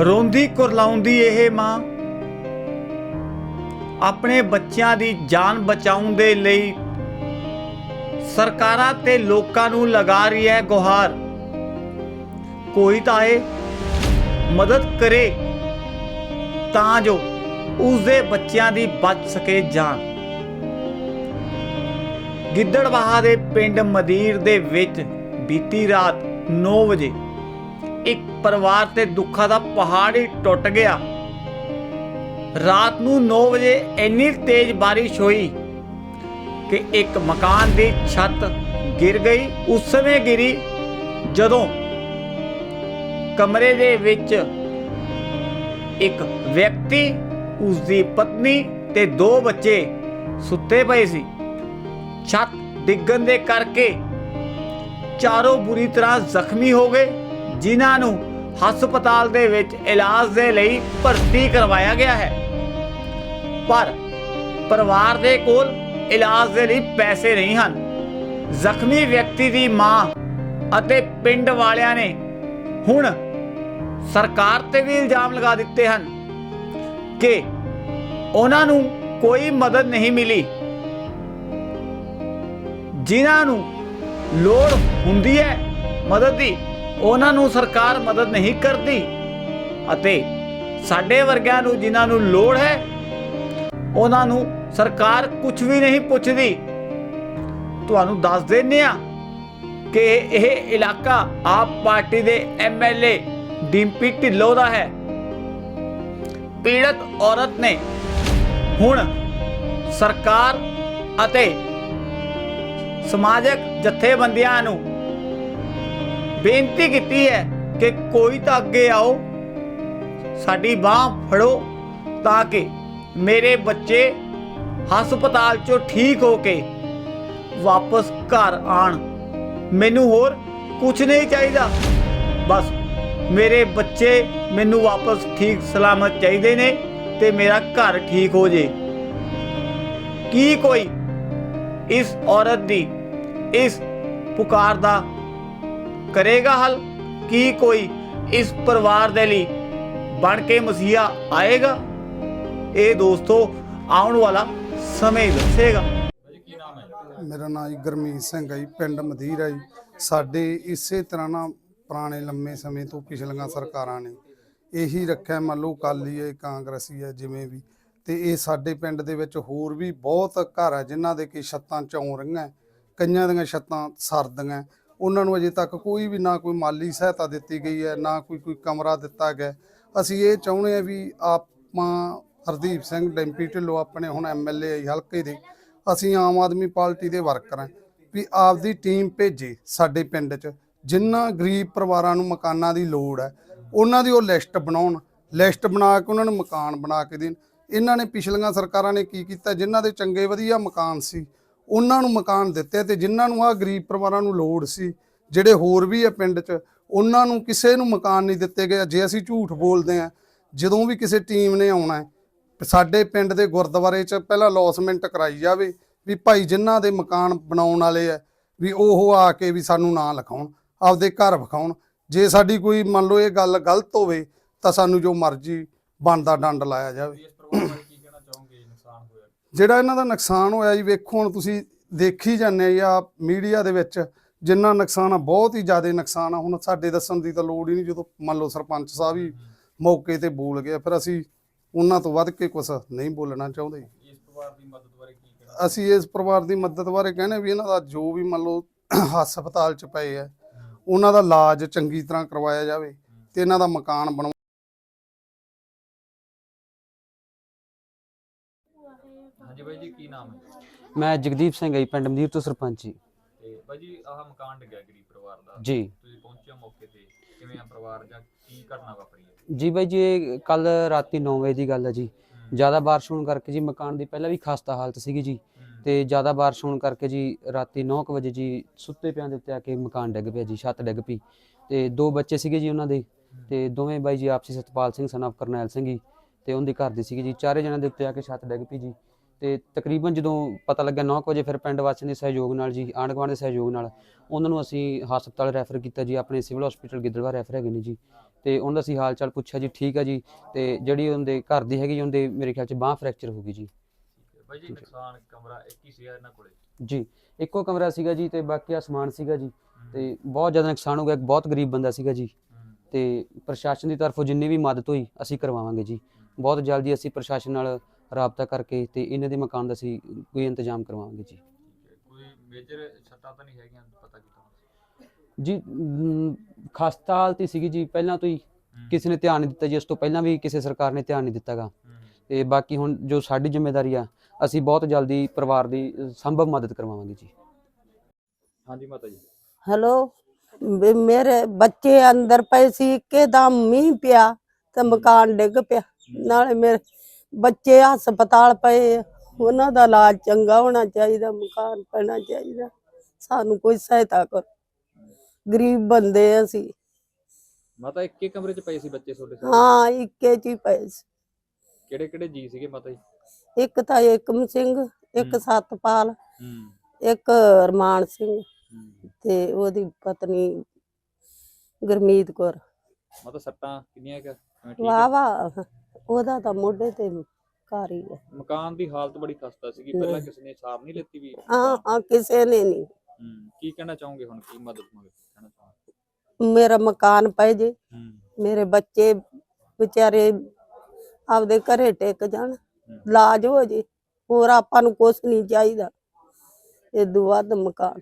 ਰੋਂਦੀ ਕੁਰਲਾਉਂਦੀ ਇਹ ਮਾਂ। ਆਪਣੇ ਬੱਚਿਆਂ ਦੀ ਜਾਨ ਬਚਾਉਣ ਦੇ ਲਈ ਸਰਕਾਰਾਂ ਤੇ ਲੋਕਾਂ ਨੂੰ ਲਗਾ ਰਹੀ ਹੈ ਗੁਹਾਰ। ਕੋਈ ਤਾਂ ਆਏ ਮਦਦ ਕਰੇ ਤਾਂ ਜੋ ਉਸਦੇ ਬੱਚਿਆਂ ਦੀ ਬਚ ਸਕੇ ਜਾਨ। ਗਿੱਦੜਵਾਹਾ ਦੇ ਪਿੰਡ ਮਦੀਰ ਦੇ ਵਿੱਚ ਬੀਤੀ ਰਾਤ 9 ਵਜੇ ਇੱਕ ਪਰਿਵਾਰ ਤੇ ਦੁੱਖਾਂ ਦਾ ਪਹਾੜ ਹੀ ਟੁੱਟ ਗਿਆ। ਰਾਤ ਨੂੰ 9 ਵਜੇ ਇੰਨੀ ਤੇਜ਼ ਬਾਰਿਸ਼ ਹੋਈ ਕਿ ਇੱਕ ਮਕਾਨ ਦੀ ਛੱਤ ਗਿਰ ਗਈ। ਉਸ ਸਮੇਂ ਗਿਰੀ ਜਦੋਂ ਕਮਰੇ ਦੇ ਵਿੱਚ ਇੱਕ ਵਿਅਕਤੀ ਉਸ ਦੀ ਪਤਨੀ ਤੇ ਦੋ ਬੱਚੇ ਸੁੱਤੇ ਪਏ ਸੀ। ਛੱਤ ਡਿੱਗਣ ਦੇ ਕਰਕੇ ਚਾਰੋਂ ਬੁਰੀ ਤਰ੍ਹਾਂ ਜ਼ਖਮੀ ਹੋ ਗਏ। ਜਿਨ੍ਹਾਂ ਨੂੰ ਹਸਪਤਾਲ ਦੇ ਵਿੱਚ ਇਲਾਜ ਦੇ ਲਈ ਭਰਤੀ ਕਰਵਾਇਆ ਗਿਆ ਹੈ। ਪਰ ਪਰਿਵਾਰ ਦੇ ਕੋਲ ਇਲਾਜ ਦੇ ਲਈ ਪੈਸੇ ਨਹੀਂ ਹਨ। ਜ਼ਖਮੀ ਵਿਅਕਤੀ ਦੀ ਮਾਂ ਅਤੇ ਪਿੰਡ ਵਾਲਿਆਂ ਨੇ ਹੁਣ ਸਰਕਾਰ ਤੇ ਵੀ ਇਲਜ਼ਾਮ ਲਗਾ ਦਿੱਤੇ ਹਨ ਕਿ ਉਹਨਾਂ ਨੂੰ ਕੋਈ ਮਦਦ ਨਹੀਂ ਮਿਲੀ। ਜਿਨ੍ਹਾਂ ਨੂੰ ਲੋੜ ਹੁੰਦੀ ਹੈ ਮਦਦ ਦੀ ਉਹਨਾਂ ਨੂੰ ਸਰਕਾਰ ਮਦਦ ਨਹੀਂ ਕਰਦੀ। ਅਤੇ ਸਾਡੇ ਵਰਗਿਆਂ ਨੂੰ ਜਿਨ੍ਹਾਂ ਨੂੰ ਲੋੜ ਹੈ, ਉਹਨਾਂ ਨੂੰ ਸਰਕਾਰ ਕੁਝ ਵੀ ਨਹੀਂ ਪੁੱਛਦੀ। ਤੁਹਾਨੂੰ ਦੱਸ ਦਿੰਨੇ ਆ ਕਿ ਇਹ ਇਲਾਕਾ ਆਪ ਪਾਰਟੀ ਦੇ ਐਮਐਲਏ ਡਿੰਪੀ ਢਿੱਲੋਂ ਦਾ ਹੈ। ਪੀੜਤ ਔਰਤ ਨੇ ਹੁਣ ਸਰਕਾਰ ਅਤੇ ਸਮਾਜਿਕ ਜਥੇਬੰਦੀਆਂ ਨੂੰ ਬੇਨਤੀ ਕੀਤੀ ਹੈ ਕਿ ਕੋਈ ਤਾਂ ਅੱਗੇ ਆਓ, ਸਾਡੀ ਬਾਹ ਫੜੋ ਤਾਂ ਕਿ ਮੇਰੇ ਬੱਚੇ ਹਸਪਤਾਲ ਚੋਂ ਠੀਕ ਹੋ ਕੇ ਵਾਪਸ ਘਰ ਆਣ। ਮੈਨੂੰ ਹੋਰ ਕੁਝ ਨਹੀਂ ਚਾਹੀਦਾ। ਬਸ ਮੇਰੇ ਬੱਚੇ ਮੈਨੂੰ ਵਾਪਸ ਠੀਕ ਸਲਾਮਤ ਚਾਹੀਦੇ ਨੇ ਤੇ ਮੇਰਾ ਘਰ ਠੀਕ ਹੋ ਜੇ। ਕੀ ਕੋਈ ਇਸ ਔਰਤ ਦੀ ਇਸ ਪੁਕਾਰ ਦਾ ਕਰੇਗਾ ਹੱਲ? ਕੀ ਕੋਈ ਇਸ ਪਰਿਵਾਰ ਦੇ ਲਈ ਬਣ ਕੇ ਮਸੀਹਾ ਆਏਗਾ? ਇਹ ਦੋਸਤੋ, ਆਉਣ ਵਾਲਾ ਸਮੇਂ ਦੱਸੇਗਾ। ਮੇਰਾ ਨਾਮ ਜੀ ਗੁਰਮੀਤ ਸਿੰਘ ਹੈ ਪਿੰਡ ਮਧੀਰ ਹੈ ਸਾਡੇ ਇਸੇ ਤਰ੍ਹਾਂ ਨਾ ਪੁਰਾਣੇ ਲੰਮੇ ਸਮੇਂ ਤੋਂ ਪਿਛਲੀਆਂ ਸਰਕਾਰਾਂ ਨੇ ਇਹੀ ਰੱਖਿਆ। ਮੰਨ ਲਓ ਕਾਲੀ ਹੈ ਕਾਂਗਰਸੀ ਹੈ ਜਿਵੇਂ ਵੀ। ਤੇ ਇਹ ਸਾਡੇ ਪਿੰਡ ਦੇ ਵਿੱਚ ਹੋਰ ਵੀ ਬਹੁਤ ਘਰ ਹੈ ਜਿਨ੍ਹਾਂ ਦੇ ਕਿ ਛੱਤਾਂ ਚੌਂ ਰਹੀਆਂ, ਕਈਆਂ ਦੀਆਂ ਛੱਤਾਂ ਸਰਦੀਆਂ। ਉਹਨਾਂ ਨੂੰ ਅਜੇ ਤੱਕ ਕੋਈ ਵੀ ਨਾ ਕੋਈ ਮਾਲੀ ਸਹਾਇਤਾ ਦਿੱਤੀ ਗਈ ਹੈ, ਨਾ ਕੋਈ ਕੋਈ ਕਮਰਾ ਦਿੱਤਾ ਗਿਆ ਅਸੀਂ ਇਹ ਚਾਹੁੰਦੇ ਆ ਵੀ ਆਪਾਂ ਹਰਦੀਪ ਸਿੰਘ, ਡੈਂਪੀ ਢਿੱਲੋਂ ਆਪਣੇ ਹੁਣ ਐਮਐਲਏ ਹਲਕੇ ਦੇ, ਅਸੀਂ ਆਮ ਆਦਮੀ ਪਾਰਟੀ ਦੇ ਵਰਕਰ ਹਾਂ ਵੀ ਆਪਦੀ ਟੀਮ ਭੇਜੇ ਸਾਡੇ ਪਿੰਡ 'ਚ। ਜਿਨ੍ਹਾਂ ਗਰੀਬ ਪਰਿਵਾਰਾਂ ਨੂੰ ਮਕਾਨਾਂ ਦੀ ਲੋੜ ਹੈ, ਉਹਨਾਂ ਦੀ ਉਹ ਲਿਸਟ ਬਣਾਉਣ, ਲਿਸਟ ਬਣਾ ਕੇ ਉਹਨਾਂ ਨੂੰ ਮਕਾਨ ਬਣਾ ਕੇ ਦੇਣ। ਇਹਨਾਂ ਨੇ ਪਿਛਲੀਆਂ ਸਰਕਾਰਾਂ ਨੇ ਕੀ ਕੀਤਾ, ਜਿਨ੍ਹਾਂ ਦੇ ਚੰਗੇ ਵਧੀਆ ਮਕਾਨ ਸੀ ਉਹਨਾਂ ਨੂੰ ਮਕਾਨ ਦਿੱਤੇ ਤੇ ਜਿਨ੍ਹਾਂ ਨੂੰ ਆ ਗਰੀਬ ਪਰਿਵਾਰਾਂ ਨੂੰ ਲੋੜ ਸੀ, ਜਿਹੜੇ ਹੋਰ ਵੀ ਆ ਪਿੰਡ 'ਚ, ਉਹਨਾਂ ਨੂੰ ਕਿਸੇ ਨੂੰ ਮਕਾਨ ਨਹੀਂ ਦਿੱਤੇ ਗਏ। ਜੇ ਅਸੀਂ ਝੂਠ ਬੋਲਦੇ ਆ ਜਦੋਂ ਵੀ ਕਿਸੇ ਟੀਮ ਨੇ ਆਉਣਾ ਹੈ, ਸਾਡੇ ਪਿੰਡ ਦੇ ਗੁਰਦੁਆਰੇ 'ਚ ਪਹਿਲਾਂ ਲੌਸਮੈਂਟ ਕਰਾਈ ਜਾਵੇ ਵੀ ਭਾਈ ਜਿਨ੍ਹਾਂ ਦੇ ਮਕਾਨ ਬਣਾਉਣ ਵਾਲੇ ਆ, ਵੀ ਉਹ ਆ ਕੇ ਵੀ ਸਾਨੂੰ ਨਾਂ ਲਿਖਾਉਣ, ਆਪਦੇ ਘਰ ਵਿਖਾਉਣ। ਜੇ ਸਾਡੀ ਕੋਈ ਮੰਨ ਲਓ ਇਹ ਗੱਲ ਗਲਤ ਹੋਵੇ, ਤਾਂ ਸਾਨੂੰ ਜੋ ਮਰਜ਼ੀ ਬਣਦਾ ਡੰਡ ਲਾਇਆ ਜਾਵੇ ਇਸ ਪਰਿਵਾਰ ਬਾਰੇ ਕੀ ਕਹਿਣਾ ਚਾਹੋਗੇ ਨੁਕਸਾਨ ਹੋਇਆ ਜਿਹੜਾ ਇਹਨਾਂ ਦਾ ਨੁਕਸਾਨ ਹੋਇਆ ਜੀ ਵੇਖੋ ਹੁਣ ਤੁਸੀਂ ਦੇਖੀ ਜਾਂਦੇ ਆ ਮੀਡੀਆ ਦੇ ਵਿੱਚ ਜਿੰਨਾ ਨੁਕਸਾਨ ਆ ਬਹੁਤ ਹੀ ਜ਼ਿਆਦਾ ਨੁਕਸਾਨ ਆ। ਹੁਣ ਸਾਡੇ ਦੱਸਣ ਦੀ ਤਾਂ ਲੋੜ ਹੀ ਨਹੀਂ ਜਦੋਂ ਮੰਨ ਲਓ ਸਰਪੰਚ ਸਾਹਿਬ ਹੀ ਮੌਕੇ ਤੇ ਬੋਲ ਗਏ ਫਿਰ ਅਸੀਂ ਉਹਨਾਂ ਤੋਂ ਵੱਧ ਕੇ ਕੁਝ ਨਹੀਂ ਬੋਲਣਾ ਚਾਹੁੰਦੇ। ਇਸ ਪਰਿਵਾਰ ਦੀ ਮਦਦ ਬਾਰੇ ਕੀ ਕਹਿਣਾ? ਅਸੀਂ ਇਸ ਪਰਿਵਾਰ ਦੀ ਮਦਦ ਬਾਰੇ ਕਹਿੰਦੇ ਵੀ ਇਹਨਾਂ ਦਾ ਜੋ ਵੀ ਮੰਨ ਲਓ ਹਸਪਤਾਲ 'ਚ ਪਏ ਆ ਉਹਨਾਂ ਦਾ ਇਲਾਜ ਚੰਗੀ ਤਰ੍ਹਾਂ ਕਰਵਾਇਆ ਜਾਵੇ ਤੇ ਇਹਨਾਂ ਦਾ ਮਕਾਨ ਬਣਵਾ ਹਾਂਜੀ ਬਾਈ ਜੀ ਕੀ ਨਾਮ ਹੈ? ਮੈਂ ਜਗਦੀਪ ਸਿੰਘ ਹੈ ਪਿੰਡ ਮਦੀਰ ਤੋਂ ਸਰਪੰਚ ਜੀ। ਤੇ ਬਾਈ ਜੀ ਆਹ ਮਕਾਨ ਡਿੱਗਿਆ ਗਰੀਬ ਪਰਿਵਾਰ ਦਾ। ਜੀ। ਤੁਸੀਂ ਪਹੁੰਚੇ ਹੋ ਮੌਕੇ ਤੇ। ਕਿਵੇਂ ਆ ਪਰਿਵਾਰ ਜਾਂ ਕੀ ਘਟਨਾ ਵਾਪਰੀ ਹੈ? ਜੀ ਬਾਈ ਜੀ ਕੱਲ ਰਾਤੀ 9 ਵਜੇ ਦੀ ਗੱਲ ਹੈ ਜੀ। ਜ਼ਿਆਦਾ ਬਾਰਿਸ਼ ਹੋਣ ਕਰਕੇ ਜੀ ਮਕਾਨ ਦੀ ਪਹਿਲਾਂ ਵੀ ਖਸਤਾ ਹਾਲਤ ਸੀਗੀ ਜੀ। ਤੇ ਜ਼ਿਆਦਾ ਬਾਰਿਸ਼ ਹੋਣ ਕਰਕੇ ਜੀ ਰਾਤੀ 9 ਵਜੇ ਜੀ ਸੁੱਤੇ ਪਿਆਂ ਦੇ ਉੱਤੇ ਆ ਕੇ ਮਕਾਨ ਡਿੱਗ ਪਿਆ ਜੀ ਛੱਤ ਡਿੱਗ ਪਈ। ਤੇ ਦੋ ਬੱਚੇ ਸੀਗੇ ਜੀ ਉਹਨਾਂ ਦੇ। ਤੇ ਦੋਵੇਂ ਬਾਈ ਜੀ ਆਪਸੀ ਸਤਪਾਲ ਸਿੰਘ ਸਨ ਕਰਨੈਲ ਸਿੰਘ ਜੀ। ਤੇ ਉਹਦੀ ਘਰ ਦੀ ਸੀਗੀ ਜੀ। ਚਾਰੇ ਜਣਿਆਂ ਦੇ ਉੱਤੇ ਆ ਕੇ ਛੱਤ ਡਿੱਗ ਪਈ ਜੀ। ਤੇ ਤਕਰੀਬਨ ਜਦੋਂ ਪਤਾ ਲੱਗਿਆ 9 ਵਜੇ ਫਿਰ ਪਿੰਡ ਵਾਸੀਆਂ ਦੇ ਸਹਿਯੋਗ ਨਾਲ ਜੀ ਆਂਢ ਗੁਆਂਢ ਦੇ ਸਹਿਯੋਗ ਨਾਲ ਉਹਨਾਂ ਨੂੰ ਅਸੀਂ ਹਸਪਤਾਲ ਰੈਫਰ ਕੀਤਾ ਜੀ ਆਪਣੇ ਸਿਵਲ ਹਸਪੀਟਲ ਗਿੱਦੜਵਾ ਰੈਫਰ ਹੈਗੇ ਨੇ ਜੀ। ਤੇ ਉਹਨਾਂ ਦਾ ਅਸੀਂ ਹਾਲ ਚਾਲ ਪੁੱਛਿਆ ਜੀ ਠੀਕ ਹੈ ਜੀ। ਤੇ ਜਿਹੜੀ ਉਹਦੇ ਘਰ ਦੀ ਹੈਗੀ ਉਹਦੇ ਮੇਰੇ ਖਿਆਲ ਚ ਬਾਹ ਫ੍ਰੈਕਚਰ ਹੋ ਗਈ ਜੀ। ਬਾਈ ਜੀ ਨੁਕਸਾਨ ਕਮਰਾ ਇੱਕ ਹੀ ਸੀਗਾ ਇਹਨਾਂ ਕੋਲੇ? ਜੀ ਇੱਕੋ ਕਮਰਾ ਸੀਗਾ ਜੀ ਤੇ ਬਾਕੀ ਆ ਸਮਾਨ ਸੀਗਾ ਜੀ। ਤੇ ਬਹੁਤ ਜ਼ਿਆਦਾ ਨੁਕਸਾਨ ਹੋ ਗਿਆ ਬਹੁਤ ਗਰੀਬ ਬੰਦਾ ਸੀਗਾ ਜੀ। ਤੇ ਪ੍ਰਸ਼ਾਸਨ ਦੀ ਤਰਫੋਂ ਜਿੰਨੀ ਵੀ ਮਦਦ ਹੋਈ ਅਸੀਂ ਕਰਵਾਵਾਂਗੇ ਜੀ। ਬਹੁਤ ਜਲਦੀ ਅਸੀਂ ਪ੍ਰਸ਼ਾਸਨ ਨਾਲ ਰਾਬਤਾ ਕਰਕੇ ਤੇ ਇਹਨਾਂ ਦੇ ਮਕਾਨ ਦਾ ਅਸੀਂ ਕੋਈ ਇੰਤਜ਼ਾਮ ਕਰਵਾਵਾਂਗੇ ਜੀ। ਕੋਈ ਮੇਜਰ ਛੱਟਾਂ ਤਾਂ ਨਹੀਂ ਹੈਗੀਆਂ ਪਤਾ ਕੀਤਾ ਜੀ ਅਮ, ਖਸਤਾ ਹਾਲਤ ਹੀ ਸੀਗੀ ਜੀ ਪਹਿਲਾਂ ਤੋਂ ਹੀ ਕਿਸੇ ਨੇ ਧਿਆਨ ਨਹੀਂ ਦਿੱਤਾ ਜੀ ਉਸ ਤੋਂ ਪਹਿਲਾਂ ਵੀ ਕਿਸੇ ਸਰਕਾਰ ਨੇ ਧਿਆਨ ਨਹੀਂ ਦਿੱਤਾਗਾ। ਤੇ ਬਾਕੀ ਹੁਣ ਜੋ ਸਾਡੀ ਜ਼ਿੰਮੇਵਾਰੀ ਆ ਅਸੀਂ ਬਹੁਤ ਜਲਦੀ ਪਰਿਵਾਰ ਦੀ ਅ, ਸੰਭਵ ਮਦਦ ਕਰਵਾਵਾਂਗੇ ਜੀ। ਹਾਂਜੀ ਮਾਤਾ ਜੀ। ਹੈਲੋ ਵੀ ਮੇਰੇ ਬੱਚੇ ਅੰਦਰ ਪਏ ਸੀ ਇੱਕਦਮ ਮੀਂਹ ਪਿਆ ਤੇ ਮਕਾਨ ਡਿੱਗ ਪਿਆ ਨਾਲੇ ਮੇਰੇ ਬੱਚੇ ਹਸਪਤਾਲ ਪਏ। ਉਹਨਾਂ ਦਾ ਇਲਾਜ ਚੰਗਾ ਹੋਣਾ ਚਾਹੀਦਾ ਮਕਾਨ ਪੈਣਾ ਚਾਹੀਦਾ ਸਾਨੂੰ ਕੋਈ ਸਹਾਇਤਾ ਕਰੋ। ਗਰੀਬ ਬੰਦੇ ਆ ਅਸੀਂ। ਮਾਤਾ ਇੱਕੇ ਕਮਰੇ 'ਚ ਪਏ ਸੀ ਬੱਚੇ ਤੁਹਾਡੇ ਸਾਰੇ? ਹਾਂ ਇੱਕੇ ਚ ਹੀ ਪਏ ਸੀ। ਕਿਹੜੇ ਕਿਹੜੇ ਜੀ ਸੀਗੇ ਮਾਤਾ ਜੀ? ਇੱਕ ਤਾਂ ਏਕਮ ਸਿੰਘ ਇੱਕ। ਸਤਪਾਲ ਹੂੰ। ਇੱਕ ਰਮਾਨ ਸਿੰਘ ਤੇ ਉਹਦੀ ਪਤਨੀ ਗੁਰਮੀਤ ਕੌਰ। ਮਾਤਾ ਸੱਟਾਂ ਕਿੰਨੀਆਂ ਕੁ ਕਿਵੇਂ ਠੀਕ ਵਾਹ ਵਾਹ। ਉਹਦਾ ਤਾਂ ਮੋਢੇ ਤੇ ਘਰ ਹੀ ਹੈ। ਮਕਾਨ ਦੀ ਹਾਲਤ ਬੜੀ ਖਸਤਾ ਸੀਗੀ। ਪਹਿਲਾਂ ਕਿਸੇ ਨੇ ਸਾਰ ਨਹੀਂ ਲੈਤੀ ਵੀ? ਹਾਂ ਹਾਂ ਕਿਸੇ ਨੇ ਨਹੀਂ। ਹੂੰ ਕੀ ਕਹਿਣਾ ਚਾਹੋਗੇ ਹੁਣ? ਕੀ ਮਦਦ ਮੰਗੇ ਕਹਿਣਾ ਚਾਹੋਗੇ? ਮੇਰਾ ਮਕਾਨ ਪਏ ਜੇ। ਹੂੰ। ਮੇਰੇ ਬੱਚੇ ਵਿਚਾਰੇ ਆਪਦੇ ਘਰੇ ਟਿਕ ਜਾਣ। ਇਲਾਜ ਹੋ ਜੇ। ਹੋਰ ਆਪਾਂ ਨੂੰ ਕੁਛ ਨਹੀਂ ਚਾਹੀਦਾ। ਇਹ ਵੱਧ ਮਕਾਨ।